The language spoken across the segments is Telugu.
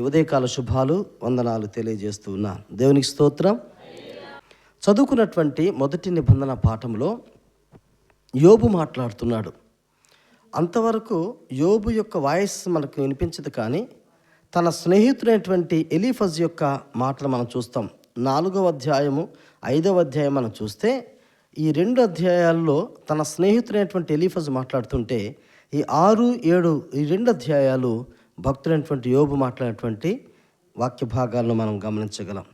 ఉదయకాల శుభాలు వందనాలు తెలియజేస్తూ ఉన్నా. దేవునికి స్తోత్రం. చదువుకున్నటువంటి మొదటి నిబంధన పాఠంలో యోబు మాట్లాడుతున్నాడు. అంతవరకు యోబు యొక్క వాయిస్ మనకు వినిపించదు కానీ తన స్నేహితుడైనటువంటి ఎలీఫజ్ యొక్క మాటలు మనం చూస్తాం. నాలుగవ అధ్యాయము ఐదవ అధ్యాయం మనం చూస్తే ఈ రెండు అధ్యాయాల్లో తన స్నేహితుడైనటువంటి ఎలీఫజ్ మాట్లాడుతుంటే ఈ ఆరు ఏడు ఈ రెండు అధ్యాయాలు భక్తుడైనటువంటి యోబు మాట్లాడినటువంటి వాక్య భాగాలను మనం గమనించగలం.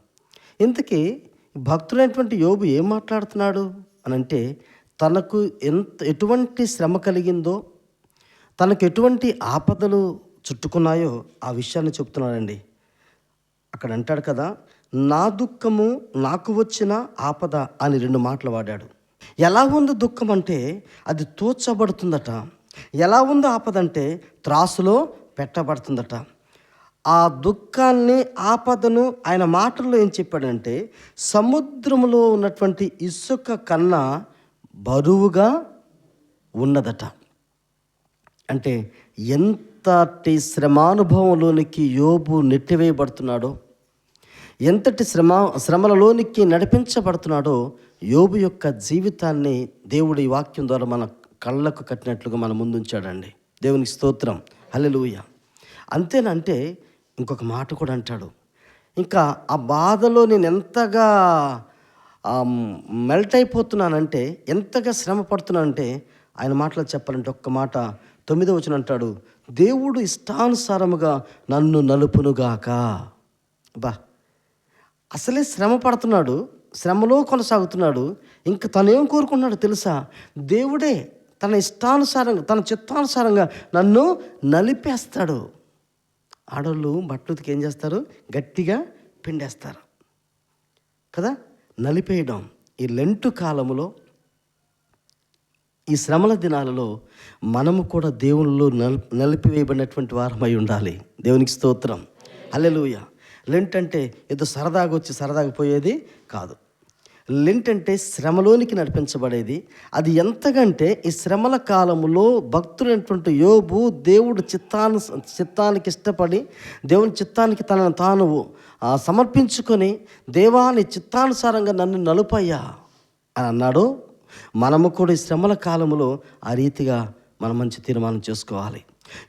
ఇంతకీ భక్తుడైనటువంటి యోబు ఏం మాట్లాడుతున్నాడు? అని అంటే తనకు ఎంత ఎటువంటి శ్రమ కలిగిందో తనకు ఎటువంటి ఆపదలు చుట్టుకున్నాయో ఆ విషయాన్ని చెప్తున్నాడండి. అక్కడ అంటాడు కదా నా దుఃఖము నాకు వచ్చిన ఆపద అని రెండు మాటలు వాడాడు. ఎలా ఉంది దుఃఖం అంటే అది తోచబడుతుందట. ఎలా ఉంది ఆపద అంటే త్రాసులో పెట్టబడుతుందట. ఆ దుఃఖాన్ని ఆపదను ఆయన మాటల్లో ఏం చెప్పాడంటే సముద్రంలో ఉన్నటువంటి ఇసుక కన్నా బరువుగా ఉన్నదట. అంటే ఎంతటి శ్రమానుభవంలోనికి యోబు నెట్టివేయబడుతున్నాడో ఎంతటి శ్రమ శ్రమలలోనికి నడిపించబడుతున్నాడో యోబు యొక్క జీవితాన్ని దేవుడి వాక్యం ద్వారా మన కళ్ళకు కట్టినట్లుగా మన ముందుంచాడండి. దేవునికి స్తోత్రం. హల్లెలూయ. అంతేనంటే ఇంకొక మాట కూడా అంటాడు. ఇంకా ఆ బాధలో నేను ఎంతగా మెల్ట్ అయిపోతున్నానంటే ఎంతగా శ్రమ పడుతున్నానంటే ఆయన మాటలు చెప్పాలంటే ఒక్క మాట తొమ్మిదో వచ్చిన అంటాడు దేవుడు ఇష్టానుసారముగా నన్ను నలుపునుగాక బా అసలే శ్రమ పడుతున్నాడు శ్రమలో కొనసాగుతున్నాడు ఇంకా తనేం కోరుకున్నాడు తెలుసా? దేవుడే తన ఇష్టానుసారంగా తన చిత్తానుసారంగా నన్ను నలిపేస్తాడు. ఆడవాళ్ళు బట్టలుతికి ఏం చేస్తారు? గట్టిగా పిండేస్తారు. కదా? నలిపేయడం. ఈ లెంటు కాలంలో ఈ శ్రమల దినాలలో మనము కూడా దేవునిలో నలిపివేయబడినటువంటి వారమై ఉండాలి. దేవునికి స్తోత్రం. అల్లెలుయ లెంట్ అంటే ఏదో సరదాగా వచ్చి సరదాగా పోయేది కాదు. లెంట్ అంటే శ్రమలోనికి నడిపించబడేది. అది ఎంతకంటే ఈ శ్రమల కాలములో భక్తులైనటువంటి యోబు దేవుడు చిత్తాను చిత్తానికి ఇష్టపడి దేవుని చిత్తానికి తనను తాను సమర్పించుకొని దేవాని చిత్తానుసారంగా నన్ను నలుపయ్యా అని అన్నాడు. మనము కూడా ఈ శ్రమల కాలములో ఆ రీతిగా మనం మంచి తీర్మానం చేసుకోవాలి.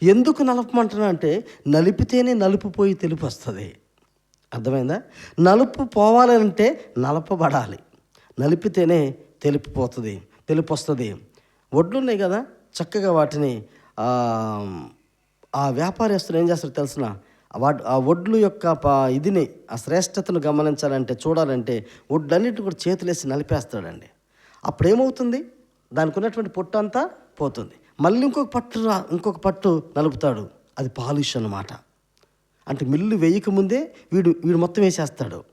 ఎందుకు నలపమంటున్నా అంటే నలిపితేనే నలుపుపోయి తెలుపు వస్తుంది అర్థమైందా? నలుపు పోవాలంటే నలపబడాలి. నలిపితేనే తెలిపిపోతుంది తెలుపు వస్తుంది వడ్లు ఉన్నాయి కదా చక్కగా వాటిని ఆ, వ్యాపారస్తులు ఏం చేస్తారో తెలిసిన? వాటి ఆ వడ్లు యొక్క ఇదిని ఆ శ్రేష్టతను గమనించాలంటే చూడాలంటే వడ్లన్నిటి కూడా చేతులేసి నలిపేస్తాడండి. అప్పుడు ఏమవుతుంది దానికి ఉన్నటువంటి పొట్టు అంతా పోతుంది. మళ్ళీ ఇంకొక పట్టు రా- ఇంకొక పట్టు నలుపుతాడు. అది పాలిష్ అన్నమాట. అంటే మిల్లు వేయక ముందే వీడు వీడు మొత్తం వేసేస్తాడు.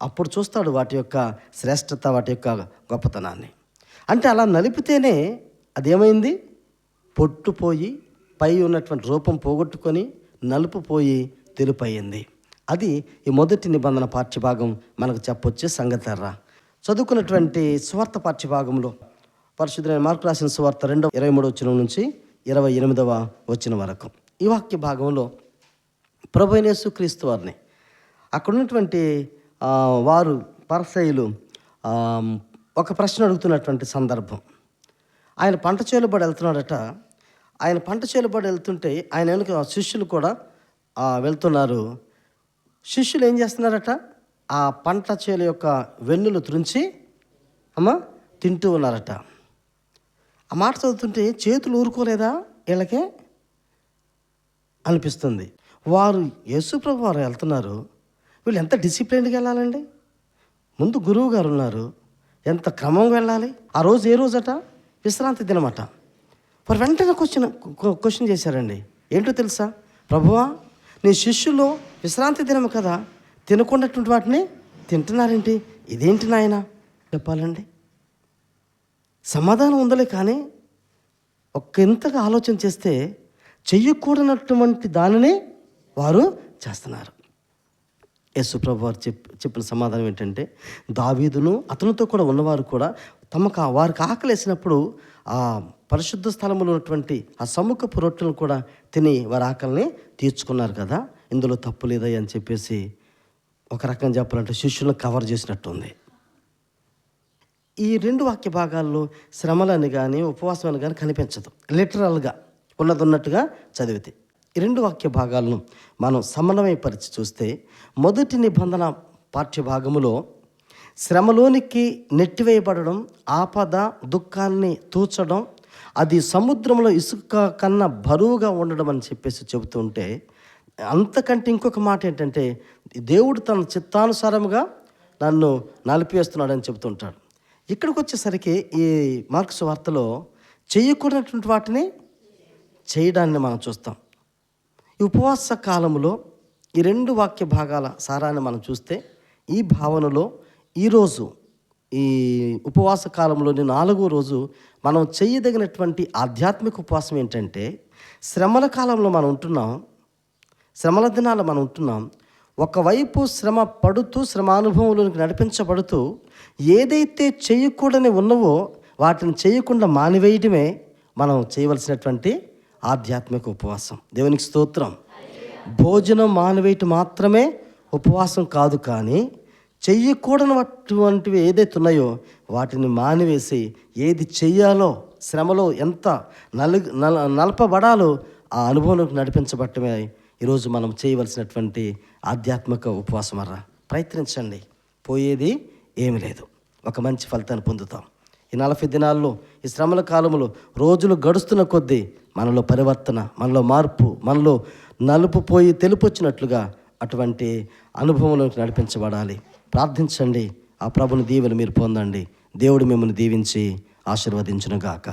అప్పుడు చూస్తాడు వాటి యొక్క శ్రేష్టత వాటి యొక్క గొప్పతనాన్ని. అంటే అలా నలిపితేనే అదేమైంది? పొట్టుపోయి పై ఉన్నటువంటి రూపం పోగొట్టుకొని నలుపు పోయి తెలుపు అయింది అది ఈ మొదటి నిబంధన పాఠ్యభాగం మనకు చెప్పొచ్చే సంగతర్రా చదువుకున్నటువంటి స్వార్థ పాఠ్యభాగంలో పరిశుద్ధమైన మార్కు రాసిన స్వార్థ రెండవ ఇరవై మూడవ వచ్చిన నుంచి ఇరవై ఎనిమిదవ వచ్చిన వరకు. ఈ వాక్య భాగంలో ప్రభు క్రీస్తు యేసుక్రీస్తు వారిని అక్కడ ఉన్నటువంటి వారు పరసైలు ఒక ప్రశ్న అడుగుతున్నటువంటి సందర్భం. ఆయన పంట చేలుబడి వెళ్తున్నాడట. ఆయన పంట చేలుబడి వెళ్తుంటే ఆయన వెనుక శిష్యులు కూడా వెళ్తున్నారు. శిష్యులు ఏం చేస్తున్నారట? ఆ పంట చేలు యొక్క వెన్నులు త్రుంచి అమ్మ తింటూ ఉన్నారట. ఆ మాట చదువుతుంటే చేతులు ఊరుకోలేదా వీళ్ళకే? అనిపిస్తుంది. వారు యేసుప్రభు వారు వెళ్తున్నారు. వీళ్ళు ఎంత డిసిప్లిన్గా వెళ్ళాలండి? ముందు గురువు గారు ఉన్నారు. ఎంత క్రమంగా వెళ్ళాలి? ఆ రోజు ఏ రోజట? విశ్రాంతి దినమట. వారు వెంటనే క్వశ్చన్ క్వశ్చన్ చేశారండి. ఏంటో తెలుసా? ప్రభువా నీ శిష్యులు విశ్రాంతి దినం కదా? తినకుండాటువంటి వాటిని తింటున్నారేంటి? ఇదేంటి నాయన? చెప్పాలండి. సమాధానం ఉందలే కానీ ఒక్క ఇంతగా ఆలోచన చేస్తే చెయ్యకూడనటువంటి దానిని వారు చేస్తున్నారు. యేసుప్రభు వారు చెప్ చెప్పిన సమాధానం ఏంటంటే దావీదును అతనితో కూడా ఉన్నవారు కూడా తమకు ఆ- వారికి ఆకలేసినప్పుడు ఆ పరిశుద్ధ స్థలంలో ఉన్నటువంటి ఆ సముఖపు రొట్టెలను కూడా తిని వారి ఆకలిని తీర్చుకున్నారు కదా. ఇందులో తప్పు లేదా అని చెప్పేసి ఒక రకంగా చెప్పాలంటే శిష్యులను కవర్ చేసినట్టుంది. ఈ రెండు వాక్య భాగాల్లో శ్రమలని కానీ ఉపవాసం అని కానీ కనిపించదు. లిటరల్గా ఉన్నది ఉన్నట్టుగా చదివితే. ఈ రెండు వాక్య భాగాలను మనం సమన్వయపరిచి చూస్తే మొదటి నిబంధన పాఠ్యభాగములో శ్రమలోనికి నెట్టివేయబడడం ఆపద దుఃఖాన్ని తూచడం అది సముద్రంలో ఇసుక కన్నా బరువుగా ఉండడం అని చెప్పేసి చెబుతుంటే అంతకంటే ఇంకొక మాట ఏంటంటే దేవుడు తన చిత్తానుసారముగా నన్ను నలిపివేస్తున్నాడని చెబుతుంటాడు ఇక్కడికి వచ్చేసరికి ఈ మార్క్స్ వార్తలో చేయకూడనటువంటి వాటిని చేయడాన్ని మనం చూస్తాం. ఈ ఉపవాస కాలంలో ఈ రెండు వాక్య భాగాల సారాన్ని మనం చూస్తే ఈ భావనలో ఈరోజు ఈ ఉపవాస కాలంలోని నాలుగో రోజు మనం చేయదగినటువంటి ఆధ్యాత్మిక ఉపవాసం ఏంటంటే శ్రమల కాలంలో మనం ఉంటున్నాం శ్రమల దినాలు మనం ఉంటున్నాం ఒకవైపు శ్రమ పడుతూ శ్రమానుభవంలోనికి నడిపించబడుతూ ఏదైతే చేయకూడని ఉన్నవో వాటిని చేయకుండా మానివేయడమే మనం చేయవలసినటువంటి ఆధ్యాత్మిక ఉపవాసం. దేవునికి స్తోత్రం. భోజనం మానివేయటం మాత్రమే ఉపవాసం కాదు కానీ చెయ్యకూడనటువంటివి ఏదైతే ఉన్నాయో వాటిని మానివేసి ఏది చెయ్యాలో శ్రమలో ఎంత నలు నల నలపబడాలో ఆ అనుభవంలోకి నడిపించబట్టమే ఈరోజు మనం చేయవలసినటువంటి ఆధ్యాత్మిక ఉపవాసం అర్రా. ప్రయత్నించండి. పోయేది ఏమీ లేదు. ఒక మంచి ఫలితాన్ని పొందుతాం. ఈ నలభై దినాల్లో ఈ శ్రమల కాలంలో రోజులు గడుస్తున్న కొద్దీ మనలో పరివర్తన మనలో మార్పు మనలో నలుపు పోయి తెలుపు వచ్చినట్లుగా అటువంటి అనుభవంలోకి నడిపించబడాలి. ప్రార్థించండి. ఆ ప్రభుని దీవెలు మీరు పొందండి. దేవుడు మిమ్మల్ని దీవించి ఆశీర్వదించునుగాక.